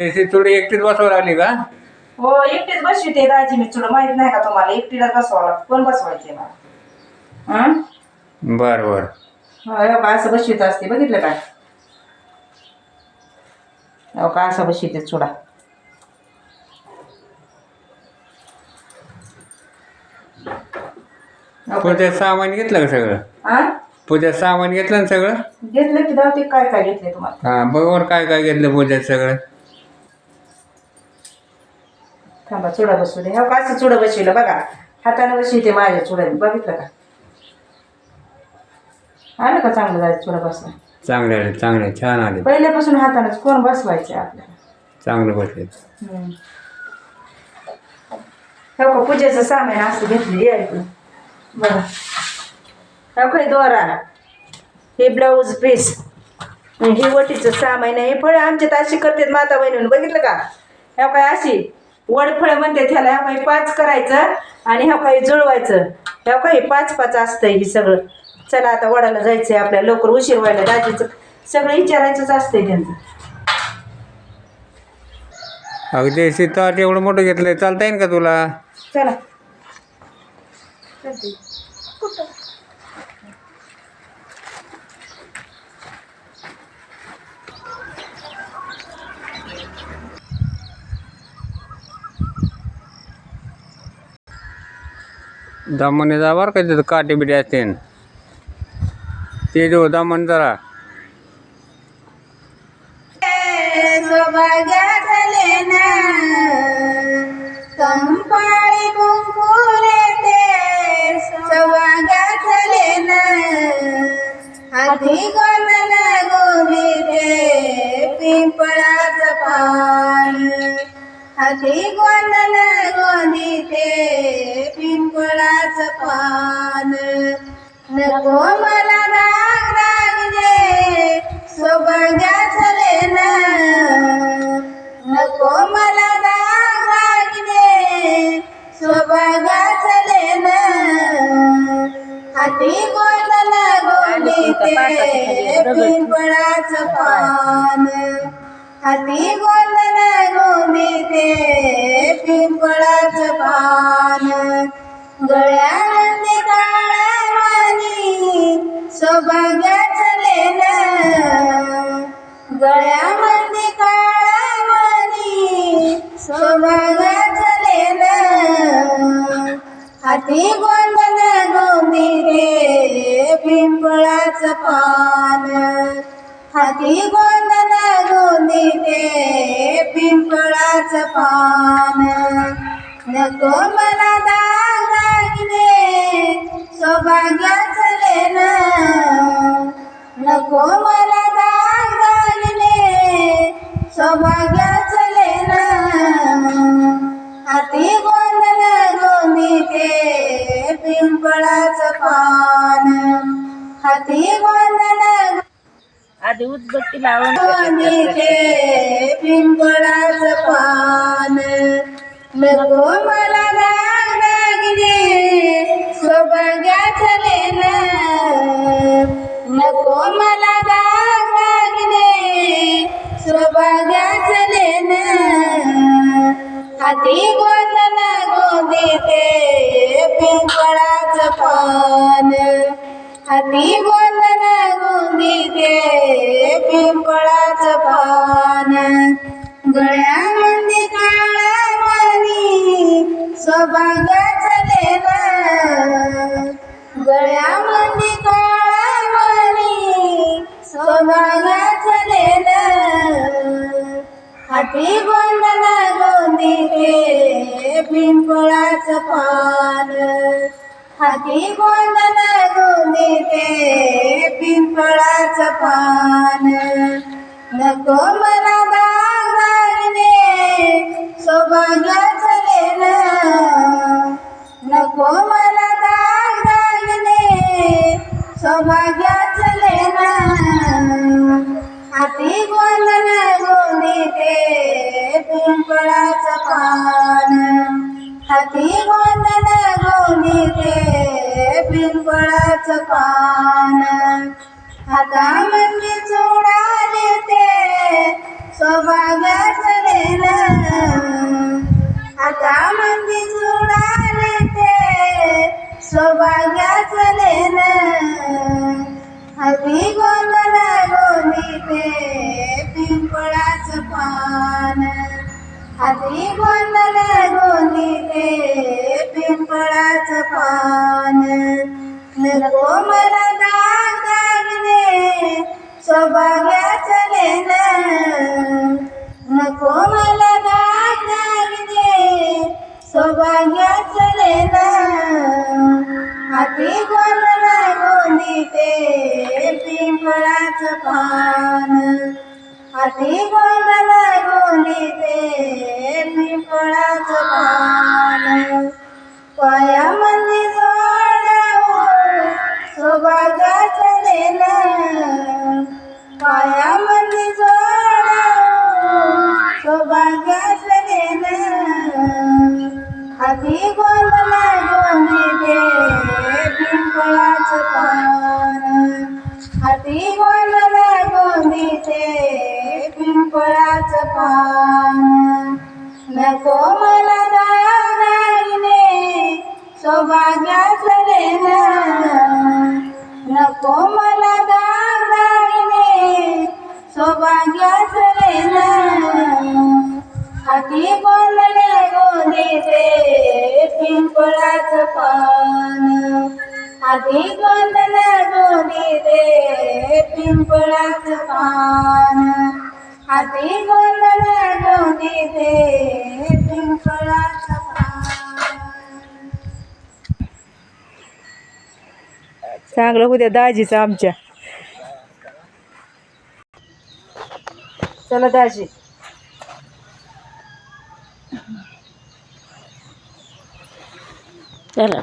त्याची थोडी एकटीच बसवायला लागली का? हो एकटीच बसवी ते दाजी. मी तुला माहीत नाही का तुम्हाला? एकटीलाच बसवावं लागतं. कोण बसवायचे मला? हं? बर बर. का असं बसवीत असते. बघितलं का? हो का असं बसविते चुडा? पूजेत सामान घेतलं का सगळं? हा पूजेत सामान घेतलं ना सगळं? घेतलं की दाव ते काय काय घेतले तुम्हाला? हा बरोबर. काय काय घेतलं पूजेत सगळं? थांबा चुडा बसू दे. हो का असं चुडा बसविलं? बघा हाताने बसविते माझ्या चुड्याने. बघितलं का? आलं का चांगलं जायचं चुडा बसला चांगले आले चांगले छान आले. पहिल्यापासून हातानेच कोण बसवायचे आपल्याला? चांगलं बसले. हम्म. हो का पूजेचं सामान असं घेतलं ऐकून बघा. हो काय दोरा. हे ब्लाऊज पीस. हे वटीचं सामान हे फळं आमच्यात अशी करतात माता बहिणीनं बघितलं का? ह्या काय अशी. वडफळं म्हणते त्याला ह्या काही पाच करायचं आणि ह्या काही जुळवायचं. ह्या काही पाच पाच असतंय हे सगळं. चला आता वडाला जायचंय आपल्याला. लवकर उशीर व्हायला दाजीचं. सगळं विचारायचंच असतंय त्यांचं. अगदी सीताट एवढं मोठं घेतलंय. चालता येईल का तुला? चला. दामने जा बरं का तिथं काटे बिटे असते. ते जो दामन जरा. सौभाग्यातले ना ते हाती गोंदल गोरी ते पिंपळाच पान. नको मला राग रागजे सौभाग्यातले ना नको मला राग रागजे सौभाग्यातले ना हाती गोंदल गोंडी ते पिंपळाच पान. हाती गोंदल गोंडी ते पिंपळाच पान. गळ्यामध्ये काळावानी सौभाग्याच लेन गळ्यामध्ये काळावानी सौभाग्याच लेन हाती गोंदन गोंदी रे पिंपळाच पान. हाती गोंदन गोंदी ते पिंपळाच पान. नको मला दाग दागिने सौभाग्याचले ना नको मला दाग लागले सौभाग्याचले ना हाती गोंदन गोंदी ते पिंपळाच पान. हाती गोंदन आधी उदबत्ती लावून गोंदी ते पिंपळाच पान. नको मला दाग दागिने सौभाग्याचले ना नको मला दाग दागिने सौभाग्याचले ना हाती गोंदल गोंदी ते पिंपळाच पान. हाती गोंदल सौभाग्याचले ना गळ्यामध्ये काळावानी सौभाग्याचले ना हाती गोंदल गोंदी ते पिंपळाच पान. हाती गोंदल गोंदी ते पिंपळाच पान. नको मला दाग दागिने सौभाग्याचले समाजाच लेना हाती गोंधन गोंदी ते पिंपळाच पान. हाती गोंधन गोंदी ते पिंपळाच पान. आता म्हणजे चोडाले ते सौभाग्याच लेना आता म्हणजे चोडाले ते सौभाग्याच पिंपळाचं पान. नको मला दाग दागणे सौभाग्याचं लेन नको मला दाग दागणे सौभाग्याचं लेन हाती गोंधळ ते पिंपळाचं पान. हाती गोल हाती गोंधळ गोंदिते पिंपळाच पान. हाती गोंधळ गोंदिते पिंपळाच पान. नको मला दागिने सौभाग्याच लेन नको मला दागिने सौभाग्याचं लेन हाती हाती गोंधळ दे पिंपळाचं पान. हाती गोंधळ गोंदिते पिंपळाचं पान. चांगलं उद्या दाजीचं आमच्या. चला दाजी. चला.